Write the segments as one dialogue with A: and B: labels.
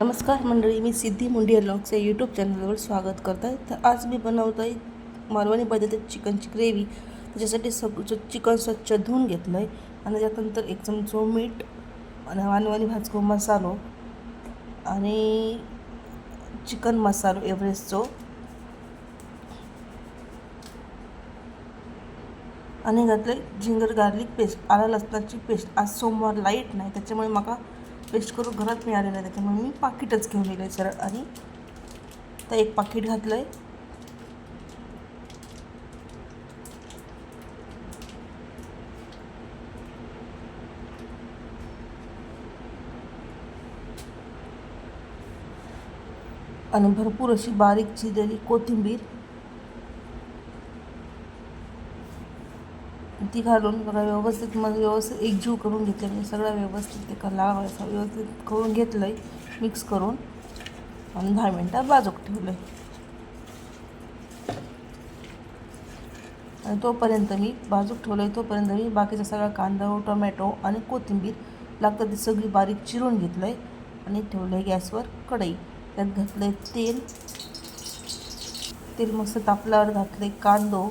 A: नमस्कार मंडळी मी सिद्धी मुंडिया लॉग्स या यूट्यूब चॅनलवर स्वागत करत आहे तर आज मी बनवत आहे मालवणी पद्धतीत चिकनची ग्रेव्ही त्याच्यासाठी सग चिकन स्वच्छ धुवून घेतलं आहे आणि त्यानंतर एक चमचो मीठ आणि वानवानी भाजको मसालो आणि चिकन मसालो एव्हरेस्टचो. आणि घातलं जिंगर गार्लिक पेस्ट आला लसणाची पेस्ट आज सोमवार लाइट नाही त्याच्यामुळे माका पेस्ट करून घरात मिळालेलं आहे त्याच्यामुळे मी पाकिटच घेऊन येलं आहे सरळ आणि तर एक पाकिट घातलं आहे आणि भरपूर अशी बारीक चिरलेली कोथिंबीर ती घालून बघा व्यवस्थित मग व्यवस्थित एकजीव करून घेतले मी सगळं व्यवस्थित ते का लावायचं व्यवस्थित करून घेतलं आहे मिक्स करून. आणि दहा मिनटात बाजूक ठेवलं आहे आणि तोपर्यंत मी बाजूक ठेवलं आहे तोपर्यंत मी बाकीचा सगळा कांदा टोमॅटो आणि कोथिंबीर लागतं ती सगळी बारीक चिरून घेतलं आहे आणि ठेवलं आहे गॅसवर कढई. त्यात घातलं आहे तेल. तेल मस्त तापल्यावर घातलं आहे कांदो.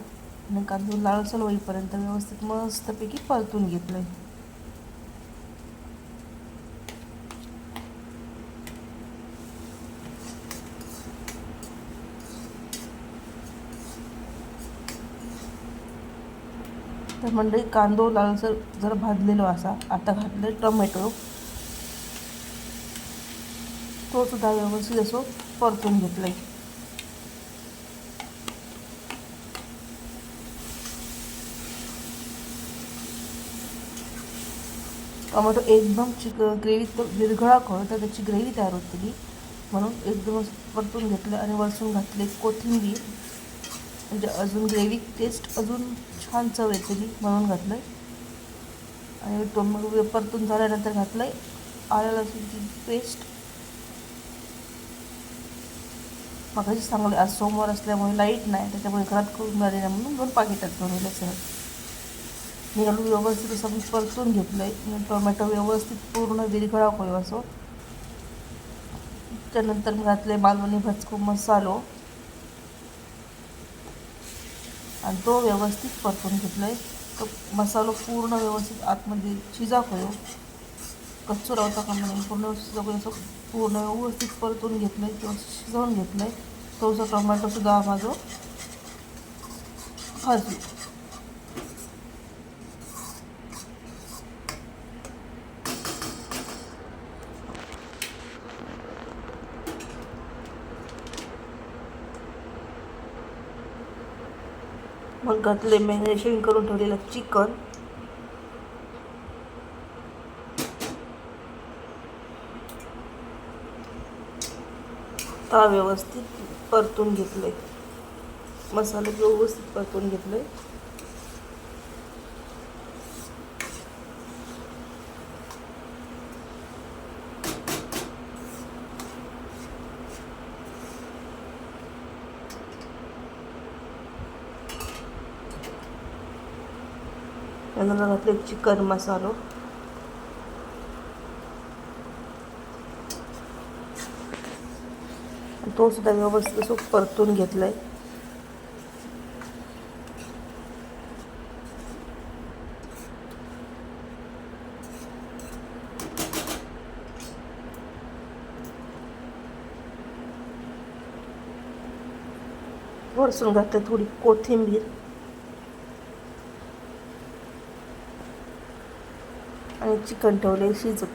A: आणि कांदो लालसर होईपर्यंत व्यवस्थित मस्तपैकी परतून घेतलं आहे तर म्हणजे कांदो लालसर जर भाजलेलो असा आता घातले टोमॅटो. तो सुद्धा व्यवस्थित असो परतून घेतलाय. टोमॅटो एकदम चिक ग्रेव्ही विरघळा कळ तर त्याची ग्रेव्ही तयार होतली म्हणून एकदम परतून घेतलं आणि वरसून घातले कोथिंबीर. म्हणजे अजून ग्रेव्ही टेस्ट अजून छान चव येते म्हणून घातलं आहे आणि टोमॅटो परतून झाल्यानंतर घातलं आहे आलं लसूणची पेस्ट मगाशी चांगली आज सोमवार असल्यामुळे लाइट नाही त्याच्यामुळे घरात करून मिळाले नाही म्हणून दोन पाकिटात बनवलं सर मी आलू व्यवस्थित असं मी परतून घेतलं आहे टोमॅटो व्यवस्थित पूर्ण विरघळा होईल असो. त्यानंतर मी घातले मालवणी भचकू मसालो. आणि तो व्यवस्थित परतून घेतला आहे तो मसालो पूर्ण व्यवस्थित आतमध्ये शिजा होयो कच्चू राहता का म्हणून पूर्ण सगळं असं पूर्ण व्यवस्थित परतून घेतलं आहे किंवा शिजवून घेतलं आहे थोडंसं टोमॅटोसुद्धा माझं भाजू मग घातले मॅरिनेशन करून ठेवलेलं चिकन ता व्यवस्थित परतून घेतले मसाले व्यवस्थित परतून घेतले त्यानंतर घातले चिकन मसालो. तो सुद्धा व्यवस्थित असं परतून घेतलाय. वरसून घातलं थोडी कोथिंबीर. आणि चिकन ठेवले शिजत.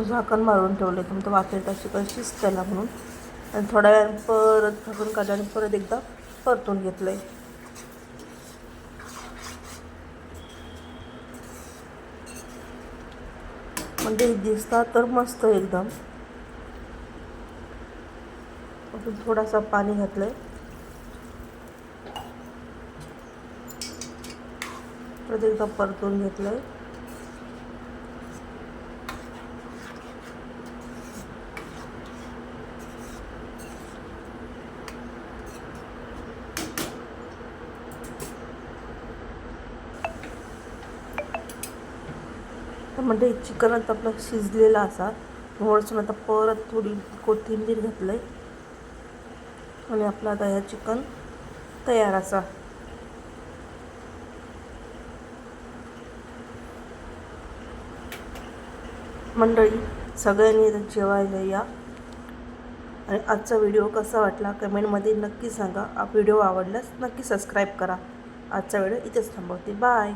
A: झाकण मारून ठेवले तुमचं वाफेटा चिकन शिजत्याला म्हणून. आणि थोड्या वेळ परत झाकून काढलं आणि परत एकदा परतून घेतलं आहे म्हणजे दिसता तर मस्त एकदम. अजून थोडासा पाणी घातलं आहे परत एकदा परतून घेतलं आहे म्हणजे चिकन आता आपलं शिजलेलं असा. थोडंसं आता परत थोडी कोथिंबीर घातलं आहे आणि आपला दह्या चिकन तयार असा मंडळी सगळ्यांनी इथं जेवायला या. आणि आजचा व्हिडिओ कसा वाटला कमेंटमध्ये नक्की सांगा. व्हिडिओ आवडल्यास नक्की सबस्क्राईब करा. आजचा व्हिडिओ इथेच थांबवते. बाय.